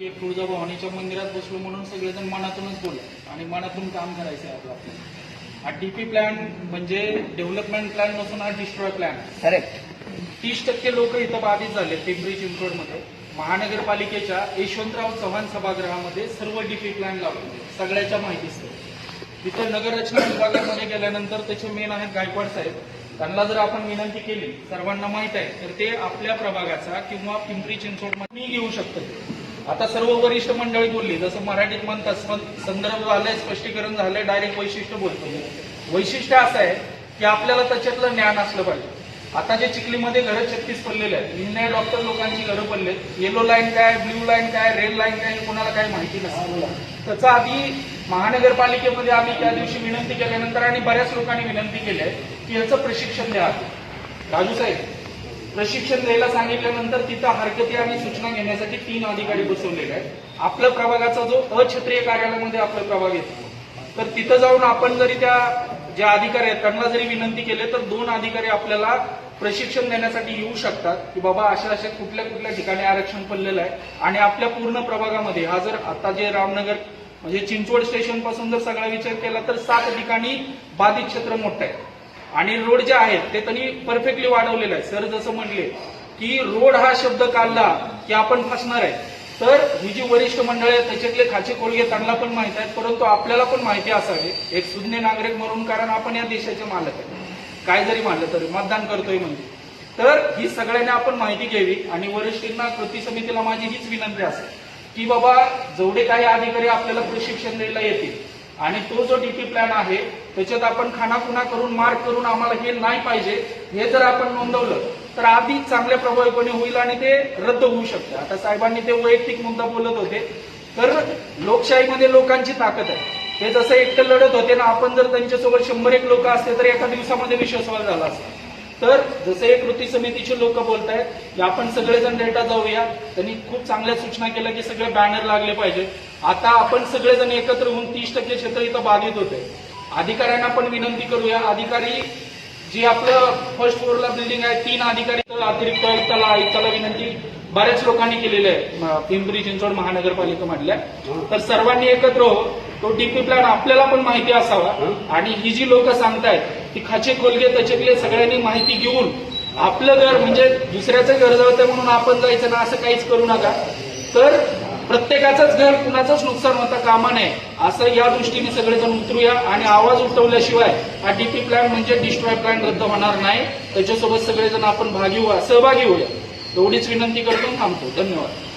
की तुळजाभवानीच्या मंदिरात बसलो म्हणून सगळेजण मनातूनच बोलत आणि मनातून काम करायचं आहे आपलं. आपल्याला हा डीपी प्लॅन म्हणजे डेव्हलपमेंट प्लॅन नसून हा डिस्ट्रॉय प्लॅन करेक्ट तीस टक्के लोक इथं बाधित झाले पिंपरी चिंचवडमध्ये. महानगरपालिकेच्या यशवंतराव चव्हाण सभागृहामध्ये सर्व डीपी प्लॅन लागले सगळ्याच्या माहितीचं तिथं नगररचना विभागामध्ये गेल्यानंतर त्याचे मेन आहेत गायकवाड साहेब. त्यांना जर आपण विनंती केली सर्वांना माहीत आहे तर ते आपल्या प्रभागाचा किंवा पिंपरी चिंचवड मी घेऊ शकतो. आता सर्व वरिष्ठ मंडळी बोलली जसं मराठीत म्हणतात संदर्भ झालंय स्पष्टीकरण झालंय डायरेक्ट वैशिष्ट्य बोलतो मी. वैशिष्ट्य असं आहे की आपल्याला त्याच्यातलं ज्ञान असलं पाहिजे. आता जे चिखलीमध्ये घरं छत्तीस पडलेले आहेत निर्णय डॉक्टर लोकांची घरं पडले येलो लाईन काय ब्ल्यू लाईन काय रेड लाईन काय हे कोणाला काही माहिती नसतं. त्याचं आधी महानगरपालिकेमध्ये आम्ही त्या दिवशी विनंती केल्यानंतर आणि बऱ्याच लोकांनी विनंती केली आहे की याचं प्रशिक्षण द्या राजू साहेब प्रशिक्षण द्यायला सांगितल्यानंतर तिथं हरकती आणि सूचना घेण्यासाठी तीन अधिकारी बसवलेले आहेत. आपल्या प्रभागाचा जो अक्षत्रिय कार्यालयामध्ये आपला प्रभाग येतो तर तिथं जाऊन आपण जरी त्या ज्या अधिकारी आहेत त्यांना जरी विनंती केली तर दोन अधिकारी आपल्याला प्रशिक्षण देण्यासाठी येऊ शकतात की बाबा अशा अशा कुठल्या कुठल्या ठिकाणी आरक्षण पडलेलं आहे. आणि आपल्या पूर्ण प्रभागामध्ये हा जर आता जे रामनगर म्हणजे चिंचवड स्टेशनपासून जर सगळा विचार केला तर सात ठिकाणी बाधित क्षेत्र मोठं आहे. आणि रोड जे आहेत ते त्यांनी परफेक्टली वाढवलेलं आहे. सर जसं म्हणले की रोड हा शब्द काढला की आपण फसणार आहे. तर ही जी वरिष्ठ मंडळ आहे त्याच्यातले खाचे कोळगे त्यांना पण माहीत आहेत परंतु आपल्याला पण माहिती असावी. एक सुज्ञ नागरिक म्हणून कारण आपण या देशाचे मालक आहे. काय जरी मानलं तरी मतदान करतोय म्हणजे. तर ही सगळ्यांनी आपण माहिती घ्यावी आणि वरिष्ठांना कृती समितीला माझी हीच विनंती असेल की बाबा जेवढे काही अधिकारी आपल्याला प्रशिक्षण द्यायला येतील आणि तो जो डीपी प्लॅन आहे त्याच्यात आपण खानाखुणा करून मार्क करून आम्हाला हे नाही पाहिजे हे जर आपण नोंदवलं तर अधिक चांगल्या प्रभावीपणे होईल आणि ते रद्द होऊ शकते. आता साहेबांनी ते वैयक्तिक मुद्दा बोलत होते. तर लोकशाहीमध्ये लोकांची ताकद आहे. ते जसं एकटं लढत होते ना आपण जर त्यांच्यासोबत शंभर एक लोक असते तर एका दिवसामध्ये विश्वासवाद झाला असता. तर जसे हे कृती समितीचे लोक बोलत आहेत की आपण सगळेजण डेटा जाऊया. त्यांनी खूप चांगल्या सूचना केल्या की सगळे बॅनर लागले पाहिजे. आता आपण सगळेजण एकत्र होऊन तीस टक्के क्षेत्र इथं बाधित होते अधिकाऱ्यांना पण विनंती करूया. अधिकारी जी आपलं फर्स्ट फ्लोअरला बिल्डिंग आहे तीन अधिकारी तर अतिरिक्त आयुक्ताला आयुक्ताला विनंती बऱ्याच लोकांनी केलेली आहे पिंपरी चिंचवड महानगरपालिकेमधल्या तर सर्वांनी एकत्र हो. तो डीपी प्लॅन आपल्याला पण माहिती असावा. आणि ही जी लोक सांगतायत ती खाचे खोलगे त्याच्यातले सगळ्यांनी माहिती घेऊन आपलं घर म्हणजे दुसऱ्याचं घर जळतंय म्हणून आपण जायचं ना असं काहीच करू नका. तर प्रत्येकाचंच घर कुणाचंच नुकसान होता कामा नये असं या दृष्टीने सगळेजण उतरूया आणि आवाज उठवल्याशिवाय हा डीपी प्लॅन म्हणजे डिस्ट्रॉय प्लॅन रद्द होणार नाही. त्याच्यासोबत सगळेजण आपण भागी होऊया सहभागी होऊया. एवढीच विनंती करतो थांबतो. धन्यवाद.